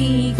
You.